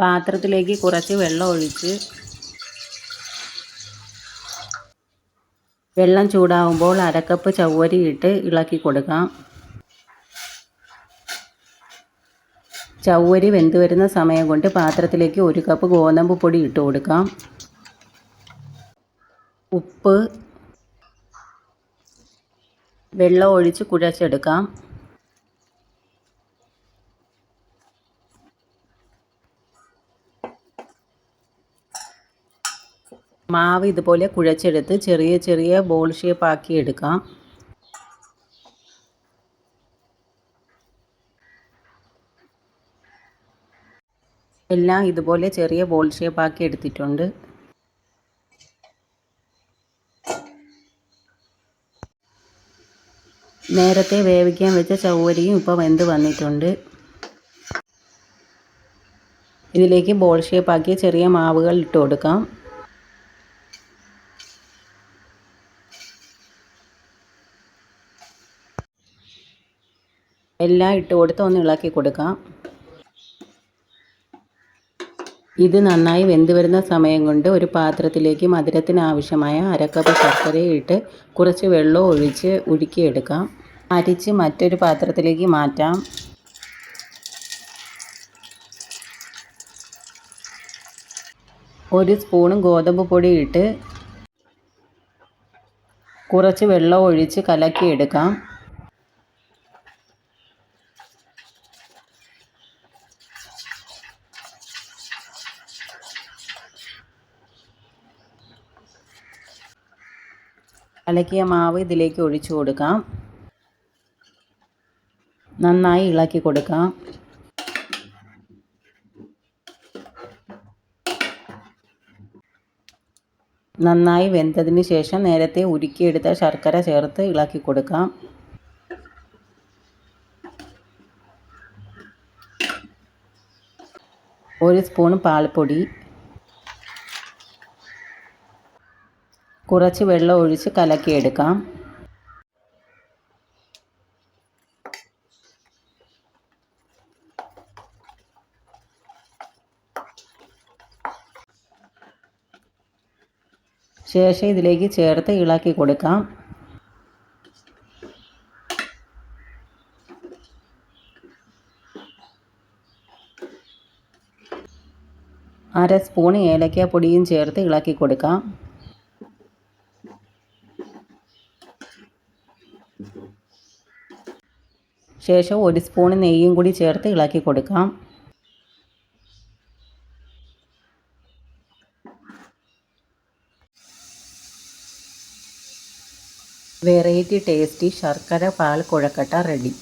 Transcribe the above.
പാത്രത്തിലേക്ക് കുറച്ച് വെള്ളം ഒഴിച്ച് വെള്ളം ചൂടാവുമ്പോൾ അരക്കപ്പ് ചവ്വരിയിട്ട് ഇളക്കി കൊടുക്കാം. ചവ്വരി വെന്ത് വരുന്ന സമയം കൊണ്ട് പാത്രത്തിലേക്ക് ഒരു കപ്പ് ഗോതമ്പ് പൊടി ഇട്ട് കൊടുക്കാം. ഉപ്പ് വെള്ളം ഒഴിച്ച് കുഴച്ചെടുക്കാം. മാവ് ഇതുപോലെ കുഴച്ചെടുത്ത് ചെറിയ ചെറിയ ബോൾ ഷേപ്പ് ആക്കി എടുക്കാം. എല്ലാം ഇതുപോലെ ചെറിയ ബോൾ ഷേപ്പ് ആക്കി എടുത്തിട്ടുണ്ട്. നേരത്തെ വേവിക്കാൻ വെച്ച ചവ്വരിയും ഇപ്പോൾ വെന്ത് വന്നിട്ടുണ്ട്. ഇതിലേക്ക് ബോൾ ഷേപ്പ് ആക്കിയ ചെറിയ മാവുകൾ ഇട്ട് കൊടുക്കാം. എല്ലാം ഇട്ട് കൊടുത്ത് ഒന്ന് ഇളക്കി കൊടുക്കാം. ഇത് നന്നായി വെന്ത് വരുന്ന സമയം കൊണ്ട് ഒരു പാത്രത്തിലേക്ക് മധുരത്തിന് ആവശ്യമായ അരക്കപ്പ് ശർക്കരയിട്ട് കുറച്ച് വെള്ളം ഒഴിച്ച് ഉരുക്കിയെടുക്കാം. അരിച്ച് മറ്റൊരു പാത്രത്തിലേക്ക് മാറ്റാം. ഒരു സ്പൂൺ ഗോതമ്പ് പൊടി ഇട്ട് കുറച്ച് വെള്ളം ഒഴിച്ച് കലക്കിയെടുക്കാം. കലക്കിയ മാവ് ഇതിലേക്ക് ഒഴിച്ചു കൊടുക്കാം. നന്നായി ഇളക്കി കൊടുക്കാം. നന്നായി വെന്തതിന് ശേഷം നേരത്തെ ഉരുക്കിയെടുത്ത ശർക്കര ചേർത്ത് ഇളക്കി കൊടുക്കാം. ഒരു സ്പൂൺ പാൽപ്പൊടി കുറച്ച് വെള്ളം ഒഴിച്ച് കലക്കിയെടുക്കാം ശേഷം ഇതിലേക്ക് ചേർത്ത് ഇളക്കി കൊടുക്കാം. അര സ്പൂൺ ഏലക്ക പൊടിയും ചേർത്ത് ഇളക്കി കൊടുക്കാം. ശേഷം ഒരു സ്പൂൺ നെയ്യും കൂടി ചേർത്ത് ഇളക്കി കൊടുക്കാം. വെറൈറ്റി ടേസ്റ്റി ശർക്കര പാൽ കുഴക്കട്ട റെഡി.